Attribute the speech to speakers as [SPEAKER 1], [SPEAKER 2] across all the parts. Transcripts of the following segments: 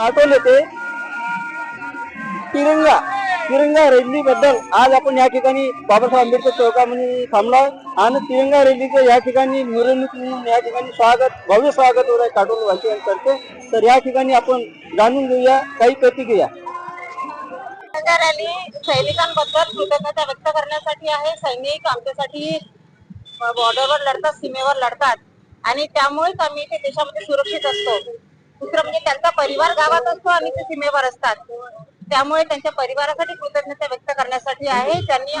[SPEAKER 1] काटोल येथे तिरंगा तिरंगा रॅली बद्दल आज आपण या ठिकाणी बाबासाहेब आंबेडकर चौकामध्ये थांबला आणि तिरंगा रॅलीचं या ठिकाणी मिरवणूक म्हणून या ठिकाणी स्वागत भव्य स्वागत होत आहे काटोल वासियांतर्फे. तर या ठिकाणी आपण जाणून घेऊया काही प्रतिक्रिया.
[SPEAKER 2] रॅली सैनिकांबद्दल कृतज्ञता व्यक्त करण्यासाठी आहे. सैनिक आमच्यासाठी बॉर्डरवर लढतात सीमेवर लढतात. आणि त्यामुळेच आम्ही इथे देशामध्ये सुरक्षित असतो. दुसरं म्हणजे त्यांचा परिवार गावात असतो आणि ते सीमेवर असतात. त्यामुळे त्यांच्या परिवारासाठी कृतज्ञता व्यक्त करण्यासाठी आहे. त्यांनी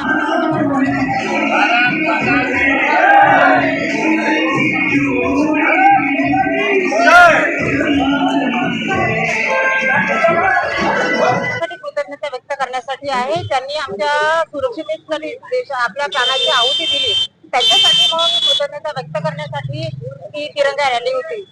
[SPEAKER 2] कृतज्ञता व्यक्त करण्यासाठी आहे. त्यांनी आमच्या सुरक्षिततेसाठी देश आपल्या प्राणाची आहुती दिली. त्याच्यासाठी म्हणून कृतज्ञता व्यक्त करण्यासाठी ही तिरंगा रॅली होती.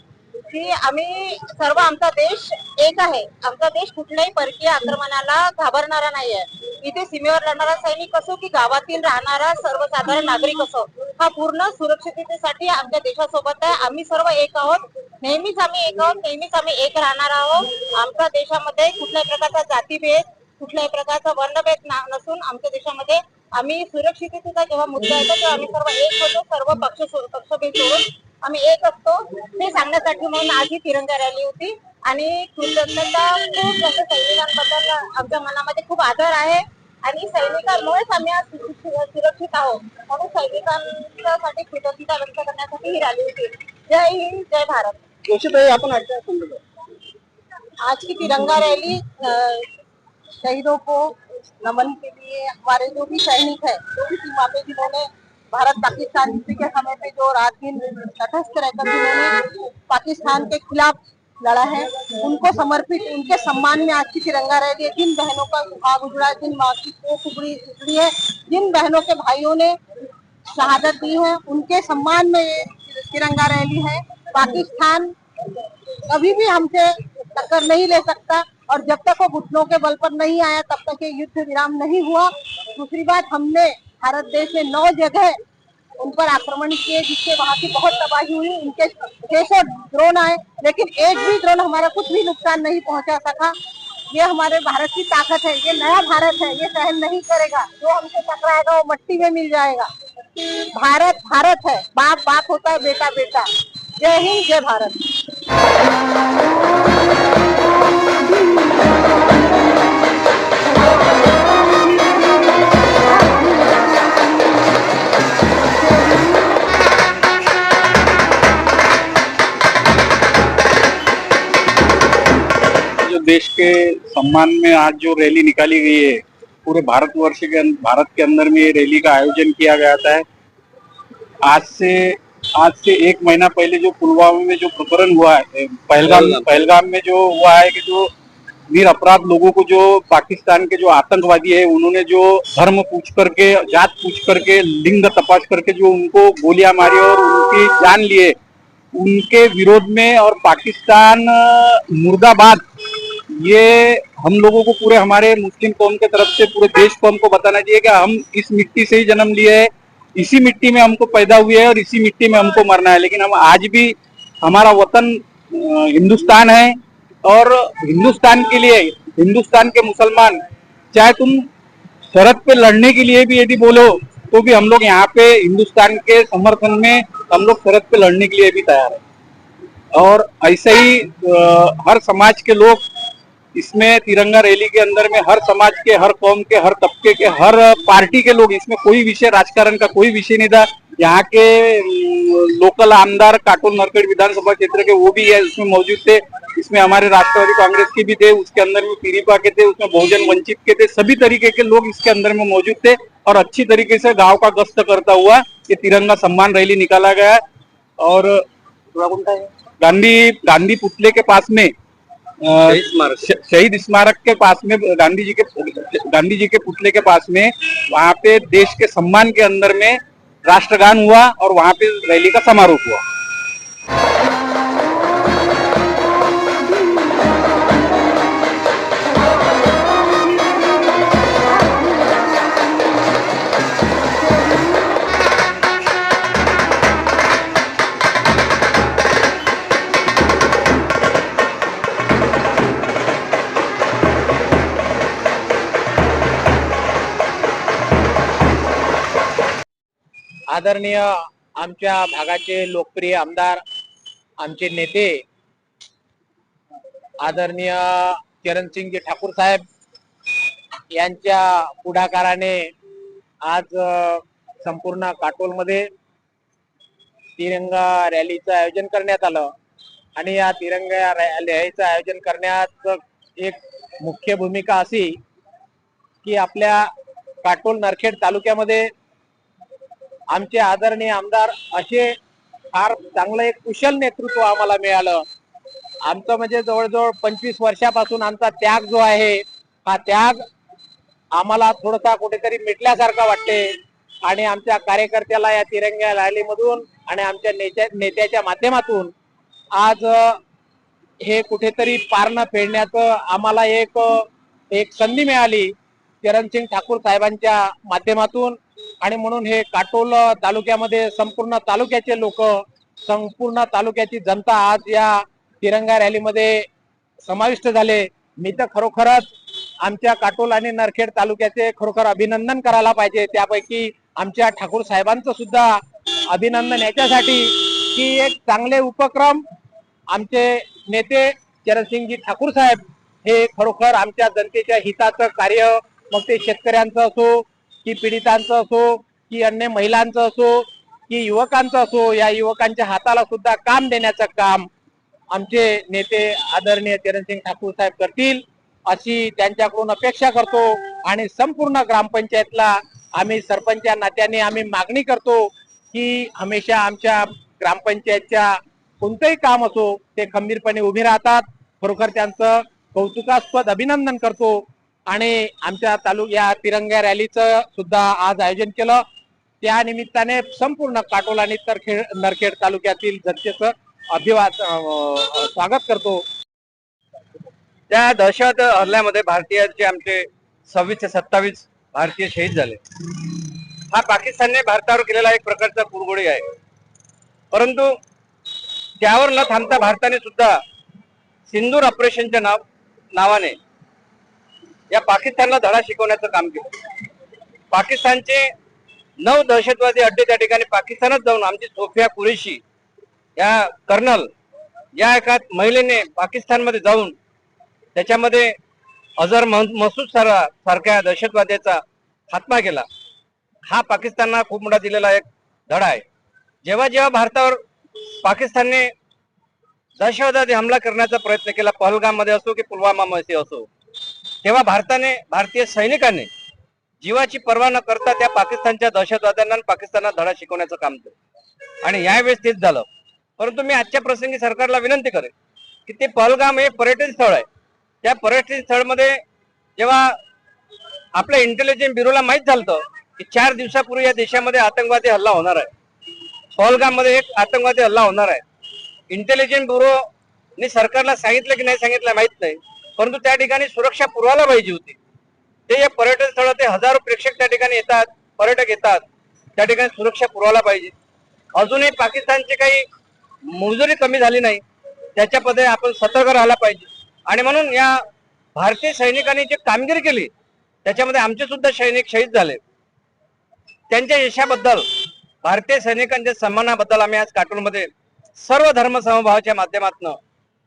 [SPEAKER 2] की आम्ही सर्व आमचा देश एक आहे. आमचा देश कुठल्याही परकीय आक्रमणाला घाबरणारा नाहीये. इथे सीमेवर लढणारा सैनिक असो की गावातील राहणारा सर्वसाधारण नागरिक असो हा पूर्ण सुरक्षिततेसाठी आमच्या देशासोबत आहे. आम्ही सर्व एक आहोत. नेहमीच आम्ही एक आहोत. नेहमीच आम्ही एक राहणार आहोत. आमच्या देशामध्ये कुठल्याही प्रकारचा जातीभेद कुठल्याही प्रकारचा वर्णभेद नसून आमच्या देशामध्ये आम्ही सुरक्षिततेचा जेव्हा मुद्दा येतो तेव्हा आम्ही सर्व एक होतो सर्व पक्ष पक्षभेद सोडून आम्ही एक असतो. हे सांगण्यासाठी म्हणून आज ही तिरंगा रॅली होती आणि कृतज्ञता खूप जास्त सैनिकांबद्दल आमच्या मनामध्ये खूप आदर आहे. आणि सैनिकांमुळेच आम्ही आज सुरक्षित आहोत. म्हणून सैनिकांसाठी कृतज्ञता व्यक्त करण्यासाठी ही रॅली होती. जय हिंद जय भारत.
[SPEAKER 1] आपण
[SPEAKER 2] आज की तिरंगा रैली शहीदों को नमन के लिए हमारे जो भी सैनिक है, जो भी सीमा पे जिन्होंने भारत पाकिस्तान युद्ध के समय पे जो रात दिन तटस्थ रहकर जिन्होंने पाकिस्तान के खिलाफ लड़ा है, उनको समर्पित, उनके सम्मान में आज की तिरंगा रैली है। जिन बहनों का सुहाग उजड़ा, जिन माँ की कोख उगड़ी उजड़ी है, जिन बहनों के भाइयों ने शहादत दी है, उनके सम्मान में ये तिरंगा रैली है। पाकिस्तान कभी भी हमसे टक्कर नहीं ले सकता। और जब तक वो घुटनों के बल पर नहीं आया, तब तक ये युद्ध विराम नहीं हुआ। दूसरी बात, हमने भारत देश में नौ जगह उन पर आक्रमण किए, जिससे वहाँ की बहुत तबाही हुई। उनके छह सौ ड्रोन आए, लेकिन एक भी ड्रोन हमारा कुछ भी नुकसान नहीं पहुँचा सका। ये हमारे भारत की ताकत है, ये नया भारत है, ये सहन नहीं करेगा। जो हमसे टकराएगा, वो मट्टी में मिल जाएगा। भारत भारत है। बाप बाप होता है, बेटा बेटा। जय हिंद, जय भारत।
[SPEAKER 3] देश के सम्मान में आज जो रैली निकाली गई है, पूरे भारतवर्ष के अं- भारत के अंदर में ये रैली का आयोजन किया गया था। आज से आज से एक महीना पहले जो पुलवामा में जो प्रकरण हुआ है पहलगाम पहलगाम में जो हुआ है कि जो वीर अपराध लोगों को जो पाकिस्तान के जो आतंकवादी है उन्होंने जो धर्म पूछ करके जात पूछ करके लिंग तपास करके जो उनको गोलियाँ मारी और उनकी जान लिए उनके विरोध में और पाकिस्तान मुर्दाबाद ये हम लोगों को पूरे हमारे मुस्लिम कौम के तरफ़ से पूरे देश को हमको बताना चाहिए कि हम इस मिट्टी से ही जन्म लिए हैं। इसी मिट्टी में हमको पैदा हुए हैं और इसी मिट्टी में हमको मरना है। लेकिन हम आज भी हमारा वतन हिंदुस्तान है और हिंदुस्तान के लिए हिंदुस्तान के मुसलमान चाहे तुम सरहद पे लड़ने के लिए भी यदि बोलो तो भी हम लोग यहाँ पे हिंदुस्तान के समर्थन में हम लोग सरहद पे लड़ने के लिए भी तैयार है। और ऐसे ही अ, हर समाज के लोग इसमें तिरंगा रैली के अंदर में हर समाज के हर कौम के हर तबके के हर पार्टी के लोग इसमें कोई विषय राजकारण का कोई विषय नहीं था। यहाँ के लोकल आमदार काटोल नरकड़ विधानसभा क्षेत्र के वो भी है उसमें मौजूद थे। इसमें हमारे राष्ट्रवादी कांग्रेस के भी थे उसके अंदर में पीरीपा के थे उसमें बहुजन वंचित के थे सभी तरीके के लोग इसके अंदर में मौजूद थे और अच्छी तरीके से गाँव का गश्त करता हुआ ये तिरंगा सम्मान रैली निकाला गया और गांधी गांधी पुतले के पास में शहीद स्मारक। के पास में गांधी जी के गांधी जी के पुतले के पास में वहाँ पे देश के सम्मान के अंदर में राष्ट्रगान हुआ और वहाँ पे रैली का समारोह हुआ।
[SPEAKER 4] आदरणीय आमच्या भागाचे लोकप्रिय आमदार आमचे नेते आदरणीय चरणसिंगजी ठाकूर साहेब यांच्या पुढाकाराने आज संपूर्ण काटोलमध्ये तिरंगा रॅलीचं आयोजन करण्यात आलं. आणि या तिरंगा रॅलीचं आयोजन करण्यात एक मुख्य भूमिका अशी की आपल्या काटोल नरखेड तालुक्यामध्ये आमचे आदरणीय आमदार असे फार चांगलं एक कुशल नेतृत्व आम्हाला मिळालं. आमचं म्हणजे जवळजवळ पंचवीस वर्षापासून आमचा त्याग जो आहे हा त्याग आम्हाला थोडासा कुठेतरी मिटल्यासारखा वाटते. आणि आमच्या कार्यकर्त्याला या तिरंग्या रॅलीमधून आणि आमच्या नेत्या नेत्याच्या माध्यमातून आज हे कुठेतरी पारणं फेडण्याचं आम्हाला एक एक संधी मिळाली. चरणसिंग ठाकूर साहेबांच्या माध्यमातून आणि म्हणून हे काटोल तालुक्यामध्ये संपूर्ण तालुक्याचे लोक संपूर्ण तालुक्याची जनता आज या तिरंगा रॅलीमध्ये समाविष्ट झाले. मी तर खरोखरच आमच्या काटोल आणि नरखेड तालुक्याचे खरोखर अभिनंदन करायला पाहिजे. त्यापैकी आमच्या ठाकूर साहेबांचं सुद्धा अभिनंदन याच्यासाठी की एक चांगले उपक्रम आमचे नेते चरणसिंगजी ठाकूर साहेब हे खरोखर आमच्या जनतेच्या हिताचं कार्य मग ते शेतकऱ्यांचं असो की पीडितांचं असो की अन्य महिलांचं असो की युवकांचं असो या युवकांच्या हाताला सुद्धा काम देण्याचं काम आमचे नेते आदरणीय चरणसिंग ठाकूर साहेब करतील अशी त्यांच्याकडून अपेक्षा करतो आणि संपूर्ण ग्रामपंचायतला आम्ही सरपंचच्या नात्याने आम्ही मागणी करतो की हमेशा आमच्या ग्रामपंचायतच्या कोणतंही काम असो ते खंबीरपणे उभे राहतात. खरोखर त्यांचं कौतुकास्पद अभिनंदन करतो. आणि आमच्या तालुक्या तिरंगा रॅलीचं सुद्धा आज आयोजन केलं. त्या निमित्ताने संपूर्ण काटोल आणि तरखेड नरखेड तालुक्यातील जनतेचं अभिवाद स्वागत करतो.
[SPEAKER 1] त्या दहशत हल्ल्यामध्ये भारतीयांचे आमचे सव्वीस ते सत्तावीस भारतीय शहीद झाले. हा पाकिस्तानने भारतावर केलेला एक प्रकारचा कुरगोडी आहे. परंतु त्यावर न थांबता भारताने सुद्धा सिंदूर ऑपरेशनच्या नाव नावाने या पाकिस्तानला धडा शिकवण्याचं काम केलं. पाकिस्तानचे नऊ दहशतवादी अड्डे त्या ठिकाणी पाकिस्तानात जाऊन आमची सोफिया कुरेशी या कर्नल या एका महिलेने पाकिस्तानमध्ये जाऊन त्याच्यामध्ये अझर मसूद सारा सारख्या दहशतवाद्याचा खात्मा केला. हा पाकिस्तानला खूप मोठा दिलेला एक धडा आहे. जेव्हा जेव्हा भारतावर पाकिस्तानने दहशतवादी हमला करण्याचा प्रयत्न केला पहलगाममध्ये असो की पुलवामामध्ये असो तेव्हा भारताने भारतीय सैनिकांनी जीवाची पर्वा न करता त्या पाकिस्तानच्या दहशतवाद्यांना आणि पाकिस्तानला धडा शिकवण्याचं काम केलं. आणि यावेळेस तेच झालं. परंतु मी आजच्या प्रसंगी सरकारला विनंती करेन की ते पहलगाम हे पर्यटन स्थळ आहे. त्या पर्यटन स्थळमध्ये जेव्हा आपल्या इंटेलिजन्स ब्युरोला माहीत झालं की चार दिवसापूर्वी या देशामध्ये आतंकवादी हल्ला होणार आहे. पहलगाममध्ये एक आतंकवादी हल्ला होणार आहे. इंटेलिजन्स ब्युरोने सरकारला सांगितलं की नाही सांगितलं माहीत नाही. परंतु त्या ठिकाणी सुरक्षा पुरवायला पाहिजे होती. ते या पर्यटन स्थळ ते हजारो प्रेक्षक त्या ठिकाणी येतात पर्यटक येतात. त्या ठिकाणी सुरक्षा पुरवायला पाहिजे. अजूनही पाकिस्तानची काही मुजोरी कमी झाली नाही. त्याच्यामध्ये आपण सतर्क राहिला पाहिजे. आणि म्हणून या भारतीय सैनिकांनी जी कामगिरी केली त्याच्यामध्ये आमचे सुद्धा सैनिक शहीद झाले. त्यांच्या यशाबद्दल भारतीय सैनिकांच्या सन्मानाबद्दल आम्ही आज काटूनमध्ये सर्व धर्मसमभावाच्या माध्यमातून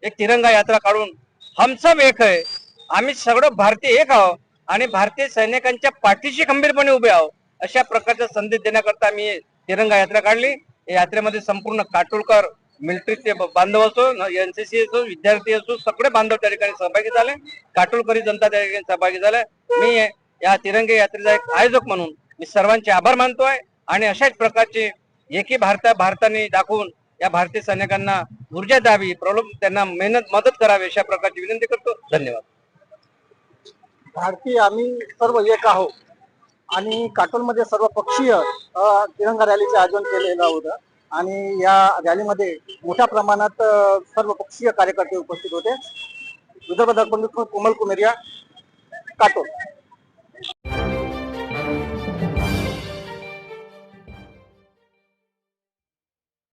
[SPEAKER 1] एक तिरंगा यात्रा काढून हम सब एक आहे आम्ही सगळं भारतीय एक आहोत आणि भारतीय सैनिकांच्या पाठीशी खंबीरपणे उभे आहोत. अशा प्रकारचा संदेश देण्याकरता आम्ही तिरंगा यात्रा काढली. या यात्रेमध्ये संपूर्ण काटोलकर मिलिटरीचे बांधव असो एनसीसी असो विद्यार्थी असो सगळे बांधव त्या ठिकाणी सहभागी झाले. काटोलकरी जनता त्या ठिकाणी सहभागी झाले. मी या तिरंगे यात्रेचा एक आयोजक म्हणून मी सर्वांचे आभार मानतोय. आणि अशाच प्रकारचे एकी भारता भारताने दाखवून या भारतीय सैनिकांना ऊर्जा द्यावी प्रॉब्लेम त्यांना मेहनत मदत करावी अशा प्रकारची विनंती करतो. धन्यवाद.
[SPEAKER 5] भारतीय आम्ही सर्व एक आहोत आणि काटोलमध्ये सर्व पक्षीय तिरंगा रॅलीचे आयोजन केलेलं होतं आणि या रॅलीमध्ये मोठ्या प्रमाणात सर्व पक्षीय कार्यकर्ते उपस्थित होते. विदर्भ दर्पण कोमल कुमेरिया काटोल.